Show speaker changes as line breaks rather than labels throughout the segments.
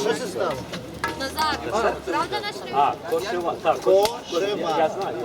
Що це стало?
Назад. Правда наш ремонт?
А, кошева. Так,
Кошева.
я знаю.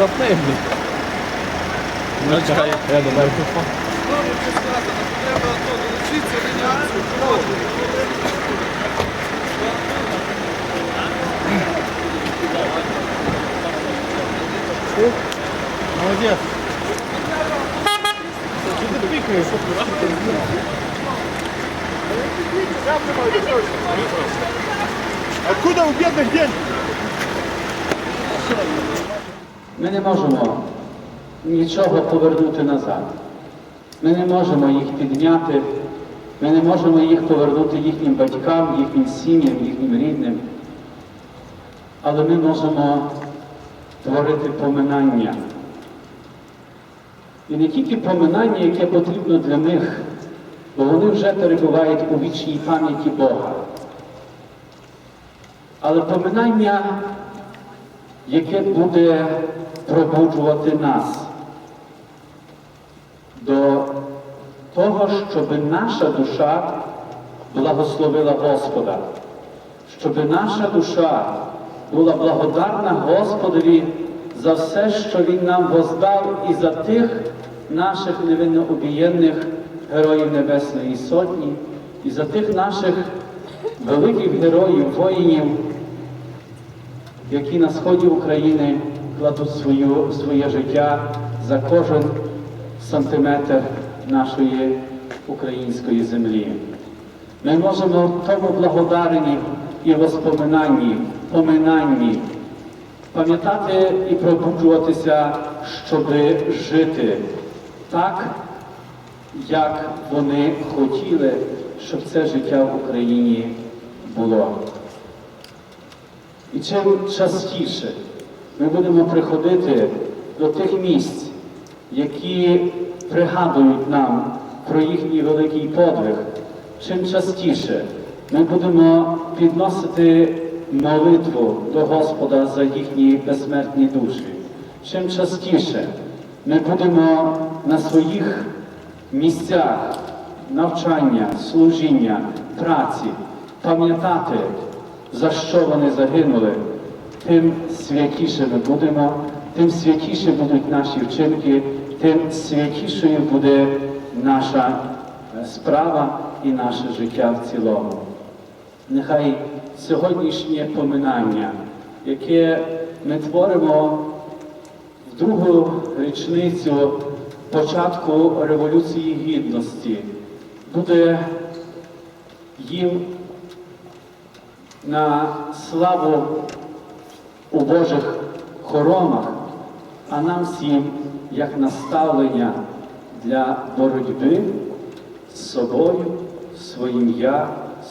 Напевно. Ну, чекай, я добавлю.
Молодець. Що ти пікаєш? Откуда у бедных деньги?
Ми не можемо нічого повернути назад. Ми не можемо їх підняти, ми не можемо їх повернути їхнім батькам, їхнім сім'ям, їхнім рідним. Але ми можемо творити поминання. І не тільки поминання, яке потрібно для них, бо вони вже перебувають у вічній пам'яті Бога. Але поминання яке буде пробуджувати нас до того, щоб наша душа благословила Господа, щоб наша душа була благодарна Господові за все, що Він нам воздав, і за тих, наших невиннообієнних героїв Небесної Сотні і за тих наших великих героїв, воїнів, які на сході України кладуть свою, своє життя за кожен сантиметр нашої української землі. Ми можемо в тому благодаренні і воспоминанні, поминанні пам'ятати і пробуджуватися, щоб жити так, як вони хотіли, щоб це життя в Україні було. І чим частіше ми будемо приходити до тих місць, які пригадують нам про їхній великий подвиг, чим частіше ми будемо підносити молитву до Господа за їхні безсмертні душі, чим частіше ми будемо на своїх місцях навчання, служіння, праці пам'ятати, за що вони загинули, тим святіше ми будемо, тим святіше будуть наші вчинки, тим святішою буде наша справа і наше життя в цілому. Нехай сьогоднішнє поминання, яке ми творимо в другу річницю початку Революції Гідності, буде їм на славу у Божих хоромах, а нам всім як наставлення для боротьби з собою, своїм я,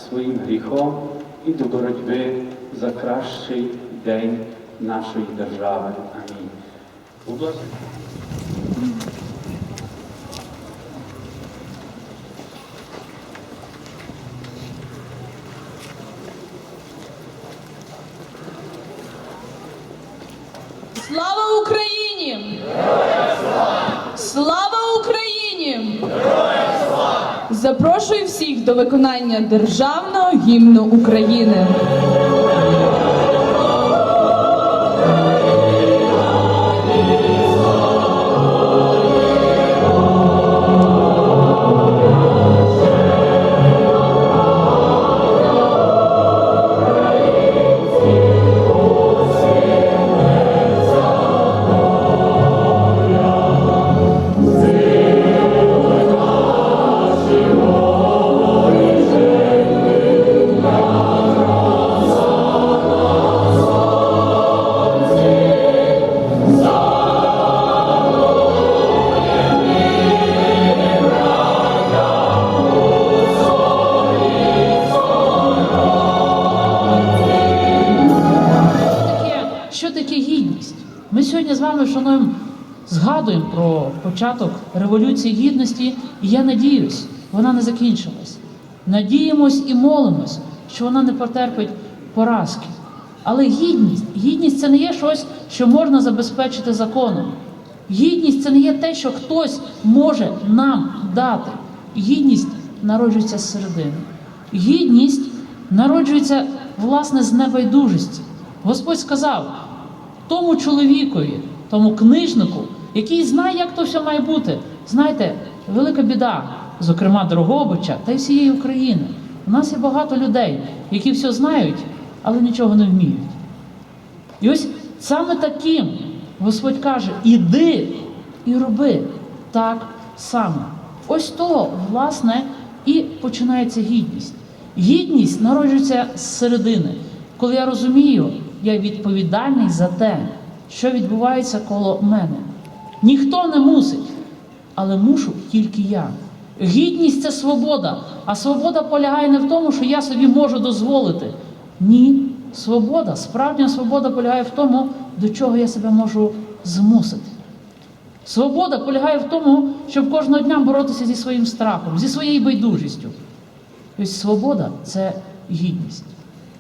своїм гріхом і до боротьби за кращий день нашої держави. Амінь. Будь ласка.
Слава Україні! Слава Україні! Запрошую всіх до виконання державного гімну України.
Революції Гідності, і я надіюсь, вона не закінчилась. Надіємось і молимось, що вона не потерпить поразки. Але гідність, гідність це не є щось, що можна забезпечити законом. Гідність це не є те, що хтось може нам дати. Гідність народжується з середини. Гідність народжується власне з небайдужості. Господь сказав тому чоловікові, тому книжнику, який знає, як то все має бути. Знаєте, велика біда, зокрема Дрогобича та й всієї України. У нас є багато людей, які все знають, але нічого не вміють. І ось саме таким Господь каже: іди і роби так само. Ось то, власне, і починається гідність. Гідність народжується з середини. Коли я розумію, я відповідальний за те, що відбувається коло мене. Ніхто не мусить, але мушу тільки я. Гідність це свобода, а свобода полягає не в тому, що я собі можу дозволити. Ні, свобода, справжня свобода полягає в тому, до чого я себе можу змусити. Свобода полягає в тому, щоб кожного дня боротися зі своїм страхом, зі своєю байдужістю. Ось свобода це гідність.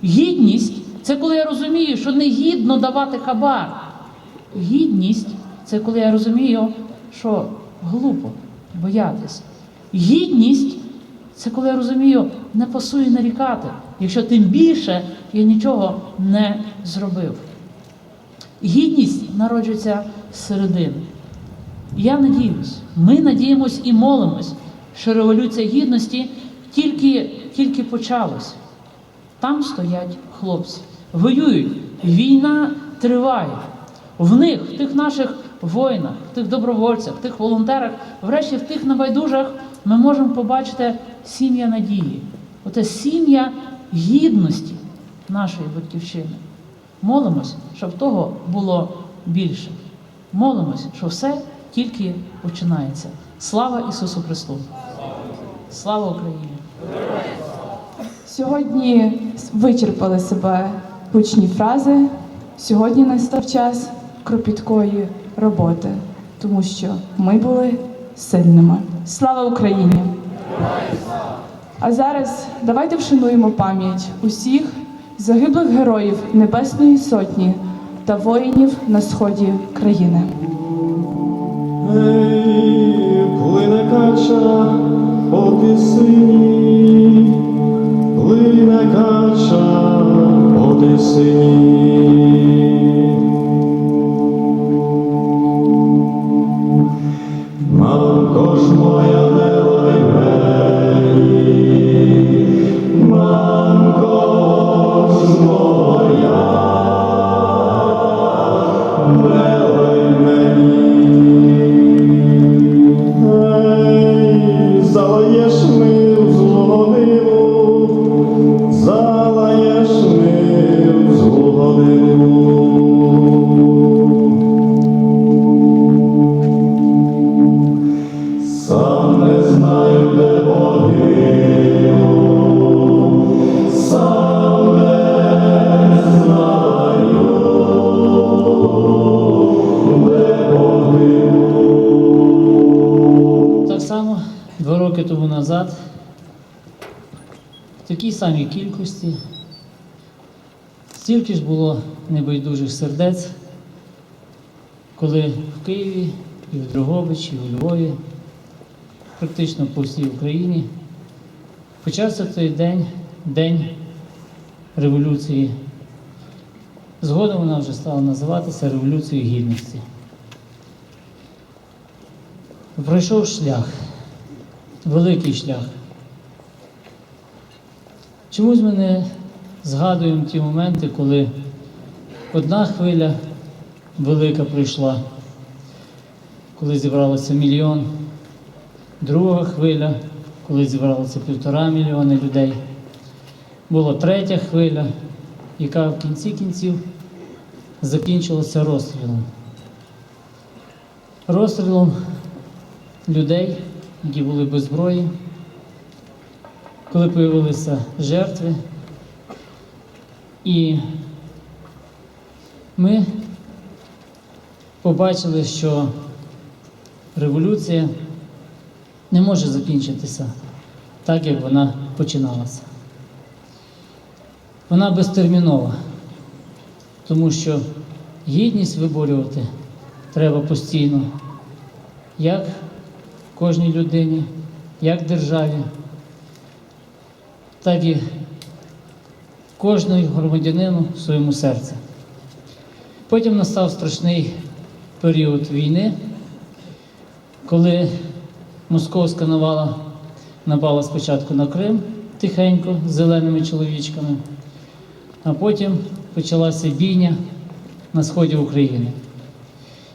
Гідність це коли я розумію, що не гідно давати хабар. Гідність це коли я розумію, що глупо боятись. Гідність це коли я розумію, не пасує нарікати, якщо тим більше я нічого не зробив. Гідність народжується середини.
Я надіюсь, ми надіємось і молимось, що революція гідності тільки, тільки почалась. Там стоять хлопці, воюють, війна триває. В них, в тих наших воїнах, в тих добровольцях, тих волонтерах, врешті в тих небайдужах ми можемо побачити сім'я надії. Оте сім'я гідності нашої батьківщини. Молимось, щоб того було більше. Молимось, що все тільки починається. Слава Ісусу Христу! Слава Україні!
Сьогодні вичерпали себе гучні фрази. Сьогодні настав час кропіткої роботи, тому що ми були сильними. Слава Україні! А зараз давайте вшануємо пам'ять усіх загиблих героїв Небесної Сотні та воїнів на сході країни.
Плине кача по тисині, плине кача по тисині. Мамко ж
назад, в такій самій кількості, стільки ж було небайдужих сердець, коли в Києві, і в Дрогобичі, і у Львові, практично по всій Україні, почався той день, день революції. Згодом вона вже стала називатися Революцією Гідності. Пройшов шлях, великий шлях. Чомусь ми не згадуємо ті моменти, коли одна хвиля велика прийшла, коли зібралося мільйон, друга хвиля, коли зібралося півтора мільйони людей. Була третя хвиля, яка в кінці кінців закінчилася розстрілом. Розстрілом людей, які були без зброї, коли появилися жертви. І ми побачили, що революція не може закінчитися так, як вона починалася. Вона безтермінова, тому що гідність виборювати треба постійно, як кожній людині, як державі, так і кожному громадянину в своєму серці. Потім настав страшний період війни, коли московська навала напала спочатку на Крим тихенько з зеленими чоловічками, а потім почалася бійня на сході України.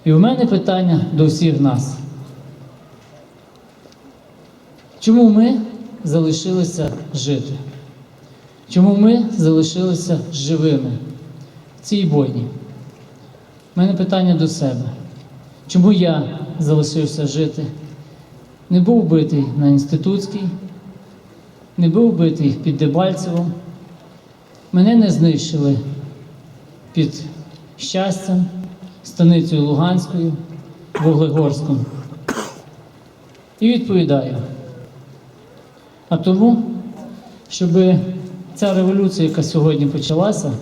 І в мене питання до всіх нас. Чому ми залишилися жити? Чому ми залишилися живими в цій бойні? У мене питання до себе. Чому я залишився жити? Не був битий на інститутській, не був битий під Дебальцевом. Мене не знищили під щастям, станицею Луганською, Вуглегорськом. І відповідаю. А тому, щоб ця революція, яка сьогодні почалася,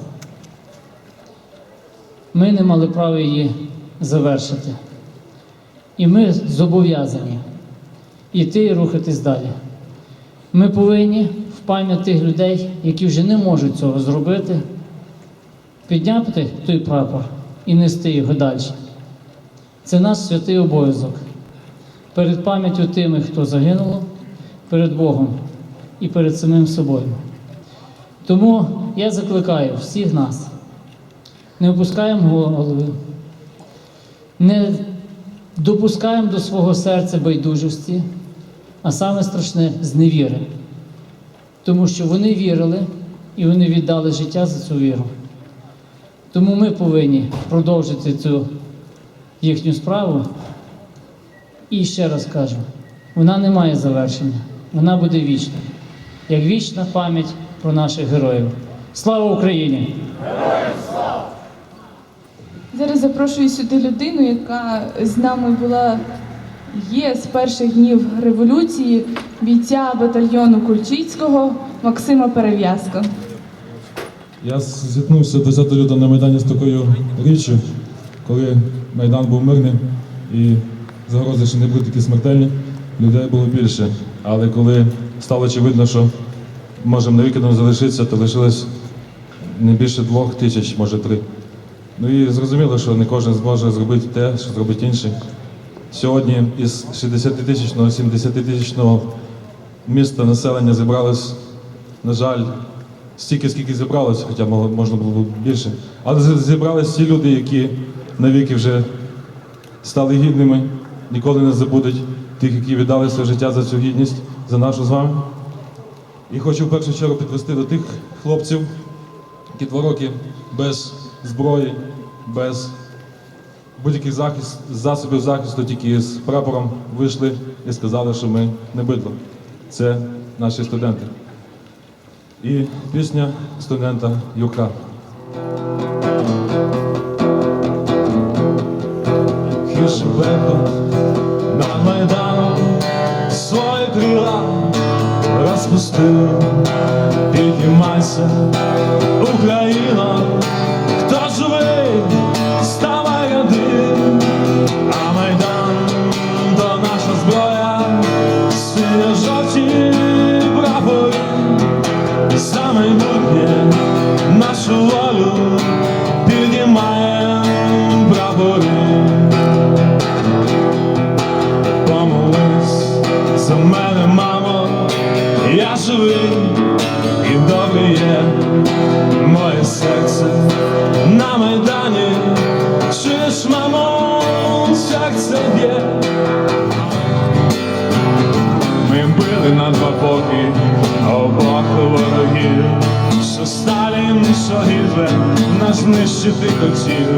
ми не мали права її завершити. І ми зобов'язані йти і рухатись далі. Ми повинні в пам'ять тих людей, які вже не можуть цього зробити, підняти той прапор і нести його далі. Це наш святий обов'язок перед пам'яттю тими, хто загинуло, перед Богом і перед самим собою. Тому я закликаю всіх нас, не опускаємо голови, не допускаємо до свого серця байдужості, а саме страшне зневіри. Тому що вони вірили і вони віддали життя за цю віру. Тому ми повинні продовжити цю їхню справу. І ще раз кажу, вона не має завершення, вона буде вічна, як вічна пам'ять про наших героїв. Слава Україні!
Зараз запрошую сюди людину, яка з нами була є з перших днів революції, бійця батальйону Кульчицького Максима Перев'язко.
Я зіткнувся 10 лютого на Майдані з такою річчю, коли Майдан був мирним і загрози ще не були такі смертельні, людей було більше. Але коли стало очевидно, що можемо навіки там залишитися, то лишилось не більше двох тисяч, може три. Ну і зрозуміло, що не кожен зможе зробити те, що зробить інший. Сьогодні із 60-тисячного, 70-тисячного міста населення зібралось, на жаль, стільки, скільки зібралось, хоча можна було б більше. Але зібрались ті люди, які навіки вже стали гідними, ніколи не забудуть тих, які віддали своє життя за цю гідність, за нашу з вами. І хочу в першу чергу підвести до тих хлопців, які два роки без зброї, без будь-яких захист, засобів захисту, тільки з прапором вийшли і сказали, що ми не бидло. Це наші студенти. І пісня студента Юрка. to живий і добре є моє серце на майдані. Чуєш, мамо, як це б'є? Ми били на два боки обох ворогів, що Сталін, що Гітлер нас знищити хотів.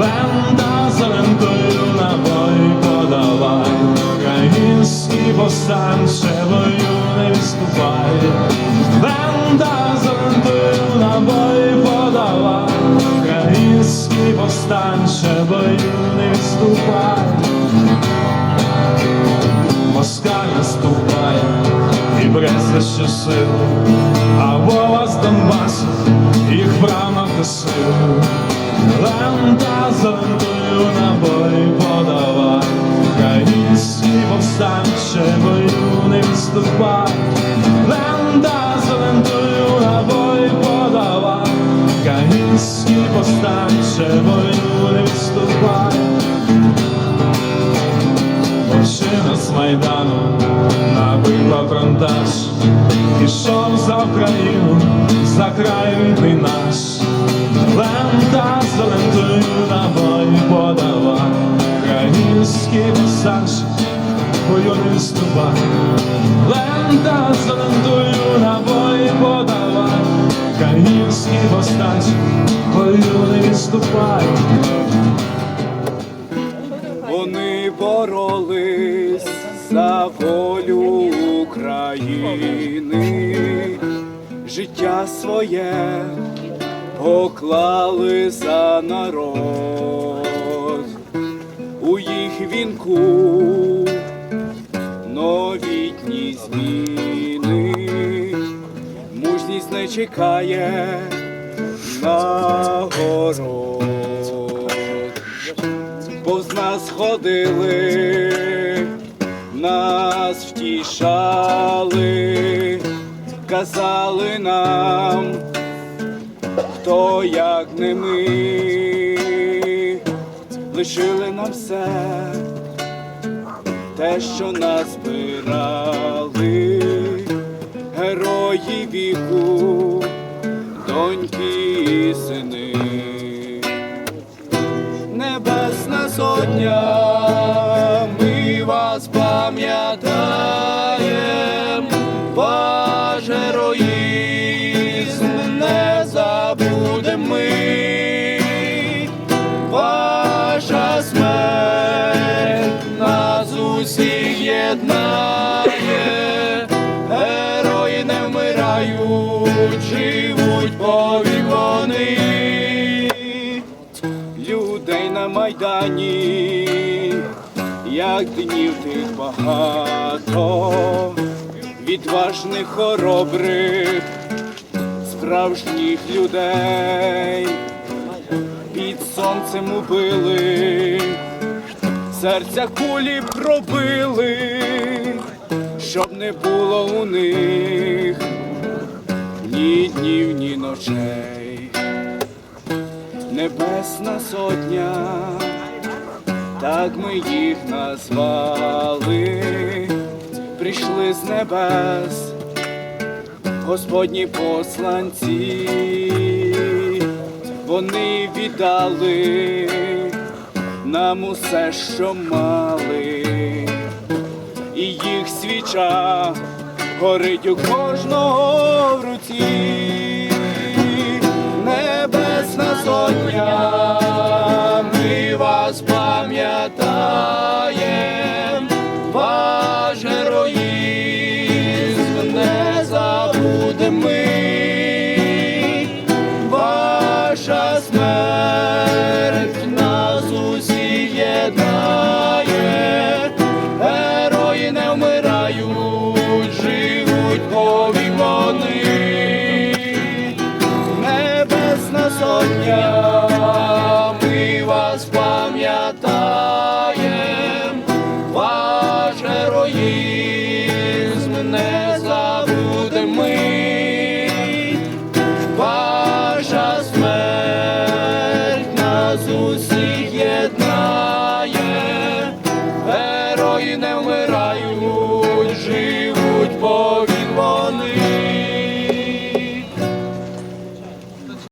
Лента за лентою набої подавай, український повстанче повстанче бою не відступай. Москаль наступає і бреться щосил, а відступай. Лента за лентою набої подава, український повстанч, бою не відступай.
Вони боролись за волю України, життя своє поклали за народ, у їх вінку новітні зміни, мужність не чекає нагород повз нас ходили, нас втішали, казали нам, хто як не ми, лишили нам все, те, що назбирали, герої віку, доньки і сини. Небесна сотня, усіх єднає, герої не вмирають, живуть повік вони людей на майдані, як днів тих багато, відважних хоробрих, справжніх людей. Під сонцем убили, серця кулі пробили, щоб не було у них ні днів, ні ночей. Небесна сотня, так ми їх назвали, прийшли з небес, Господні посланці, вони віддали нам усе, що мали, і їх свіча горить у кожного в руці, небесна сотня, ми вас пам'ятаємо.